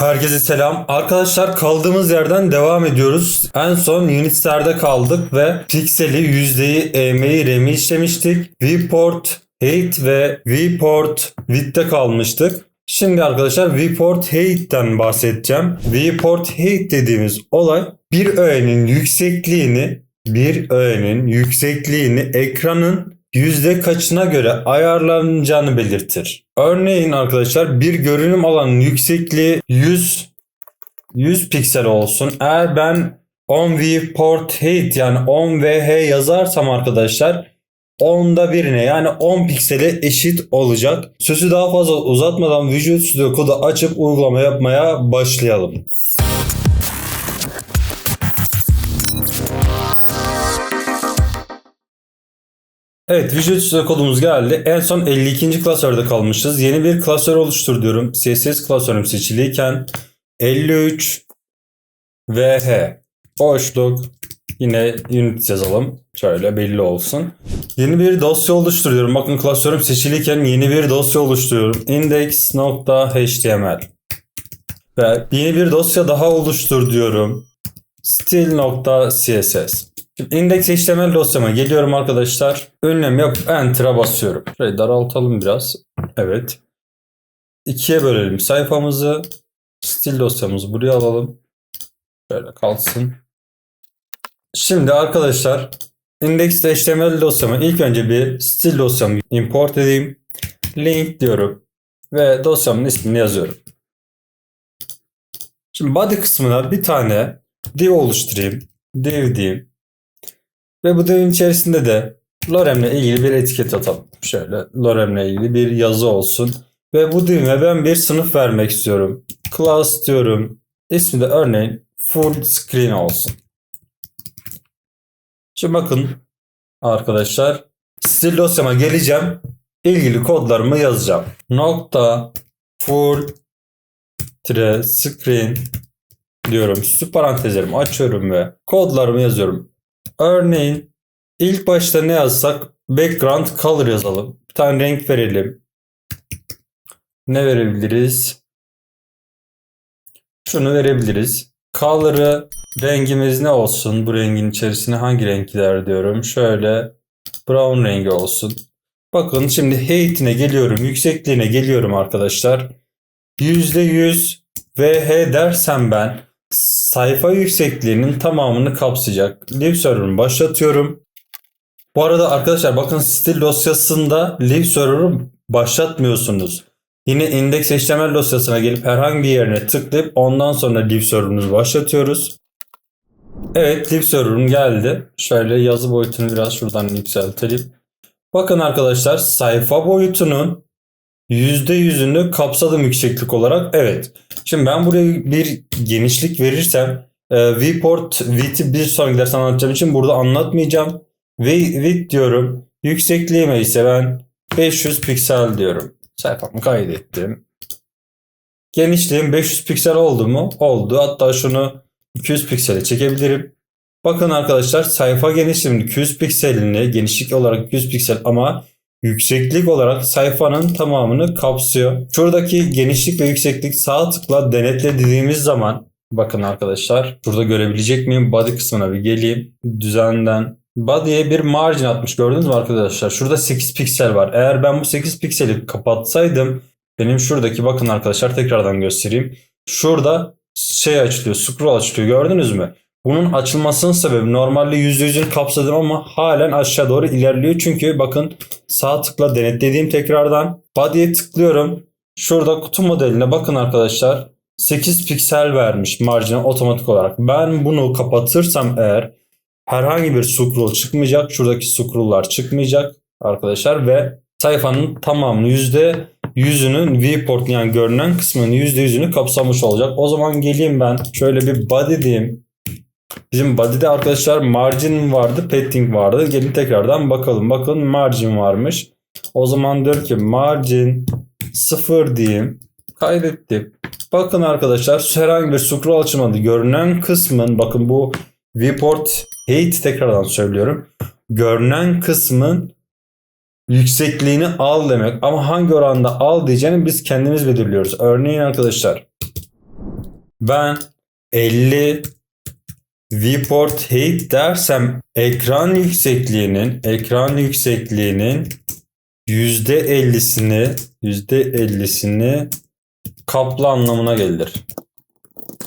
Herkese selam. Arkadaşlar kaldığımız yerden devam ediyoruz. En son Unitser'de kaldık ve pikseli, yüzdeyi, eğmeyi, RAM'i işlemiştik. Viewport, height ve viewport width'te kalmıştık. Şimdi arkadaşlar viewport height'ten bahsedeceğim. Viewport height dediğimiz olay bir öğenin yüksekliğini bir öğenin yüksekliğini ekranın yüzde kaçına göre ayarlanacağını belirtir. Örneğin arkadaşlar bir görünüm alanının yüksekliği 100 100 piksel olsun. Eğer ben 10 viewport height yani 10 VH yazarsam arkadaşlar 10'da birine yani 10 piksele eşit olacak. Sözü daha fazla uzatmadan Visual Studio Code'u açıp uygulama yapmaya başlayalım. Evet Visual Studio kodumuz geldi. En son 52. klasörde kalmışız. Yeni bir klasör oluştur diyorum. CSS klasörüm seçiliyken 53 VH boşluk yine unit yazalım. Şöyle belli olsun. Yeni bir dosya oluşturuyorum. Bakın klasörüm seçiliyken yeni bir dosya oluşturuyorum. index.html ve yeni bir dosya daha oluştur diyorum. Stil.css Şimdi index HTML dosyama geliyorum arkadaşlar. Önlem yapıp Enter'a basıyorum. Şöyle daraltalım biraz. Evet. İkiye bölelim sayfamızı. Stil dosyamızı buraya alalım. Şöyle kalsın. Şimdi arkadaşlar index HTML dosyama ilk önce bir stil dosyamı import edeyim. Link diyorum. Ve dosyamın ismini yazıyorum. Şimdi body kısmına bir tane div oluşturayım. Div diyeyim. Ve bu divin içerisinde de Lorem'le ilgili bir etiket atalım. Şöyle Lorem'le ilgili bir yazı olsun. Ve bu divime ben bir sınıf vermek istiyorum. Class diyorum. İsmi de örneğin full screen olsun. Şimdi bakın arkadaşlar stil dosyama geleceğim. İlgili kodlarımı yazacağım. Nokta full tire screen diyorum. Süslü parantezlerimi açıyorum ve kodlarımı yazıyorum. Örneğin ilk başta ne yazsak background color yazalım. Bir tane renk verelim. Ne verebiliriz? Şunu verebiliriz. Color'ı rengimiz ne olsun? Bu rengin içerisine hangi renk gider diyorum. Şöyle brown rengi olsun. Bakın şimdi height'ine geliyorum. Yüksekliğine geliyorum arkadaşlar. %100 VH dersem ben sayfa yüksekliğinin tamamını kapsayacak. Live server'ımı başlatıyorum. Bu arada arkadaşlar bakın stil dosyasında live server'ı başlatmıyorsunuz. Yine index HTML dosyasına gelip herhangi bir yerine tıklayıp ondan sonra live server'ımızı başlatıyoruz. Evet live server'ım geldi. Şöyle yazı boyutunu biraz şuradan yükseltelim. Bakın arkadaşlar sayfa boyutunun %100'ünü kapsadım yükseklik olarak. Evet. Şimdi ben buraya bir genişlik verirsem e, viewport width'i bir sonraki ders anlatacağım için burada anlatmayacağım. Ve width diyorum. Yüksekliğime ise ben 500 piksel diyorum. Sayfamı kaydettim. Genişliğim 500 piksel oldu mu? Oldu. Hatta şunu 200 piksele çekebilirim. Bakın arkadaşlar sayfa genişliğinin 200 pikselini genişlik olarak 200 piksel ama yükseklik olarak sayfanın tamamını kapsıyor. Şuradaki genişlik ve yükseklik sağ tıkla denetle dediğimiz zaman bakın arkadaşlar burada görebilecek miyim? Body kısmına bir geleyim. Düzenden body'ye bir margin atmış gördünüz mü arkadaşlar? Şurada 8 piksel var. Eğer ben bu 8 pikseli kapatsaydım benim şuradaki bakın arkadaşlar tekrardan göstereyim. Şurada şey açılıyor, scroll açılıyor gördünüz mü? Bunun açılmasının sebebi normalde %100'ünü kapsadım ama halen aşağı doğru ilerliyor. Çünkü bakın sağ tıkla denetlediğim tekrardan body'ye tıklıyorum. Şurada kutu modeline bakın arkadaşlar. 8 piksel vermiş marjine otomatik olarak. Ben bunu kapatırsam eğer herhangi bir scroll çıkmayacak. Şuradaki scroll'lar çıkmayacak arkadaşlar ve sayfanın tamamını %100'ünün viewport yani görünen kısmının %100'ünü kapsamış olacak. O zaman geleyim ben şöyle bir body diyeyim. Bizim body'de arkadaşlar margin vardı, padding vardı. Gelin tekrardan bakalım. Bakın margin varmış. O zaman diyor ki margin 0 diyeyim. Kaydettim. Bakın arkadaşlar herhangi bir scroll açılmadı. Görünen kısmın bakın bu viewport height tekrardan söylüyorum. Görünen kısmın yüksekliğini al demek. Ama hangi oranda al diyeceğini biz kendimiz belirliyoruz. Örneğin arkadaşlar Ben 50 viewport height dersem ekran yüksekliğinin ekran yüksekliğinin %50'sini %50'sini kaplı anlamına gelir.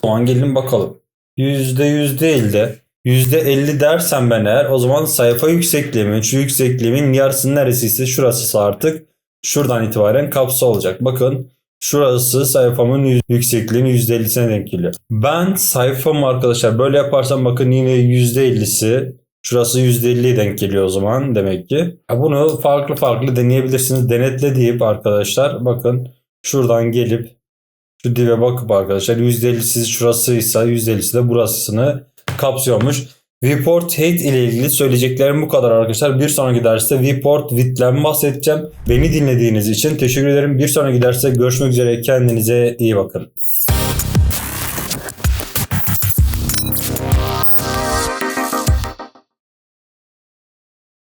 O an gelin bakalım. %100 değil de %50 dersem ben eğer o zaman sayfa yüksekliğimin şu yüksekliğimin yarısının neresiyse şurası artık şuradan itibaren kapsa olacak. Bakın şurası sayfamın yüksekliğinin %50'sine denk geliyor. Ben sayfamı arkadaşlar böyle yaparsam bakın yine %50'si şurası %50'ye denk geliyor o zaman demek ki. Bunu farklı farklı deneyebilirsiniz. Denetle deyip arkadaşlar bakın şuradan gelip şu dibe bakıp arkadaşlar %50'si şurasıysa %50'si de burasını kapsıyormuş. Viewport Height ile ilgili söyleyeceklerim bu kadar arkadaşlar. Bir sonraki derste Viewport Width'ten bahsedeceğim. Beni dinlediğiniz için teşekkür ederim. Bir sonraki derste görüşmek üzere. Kendinize iyi bakın.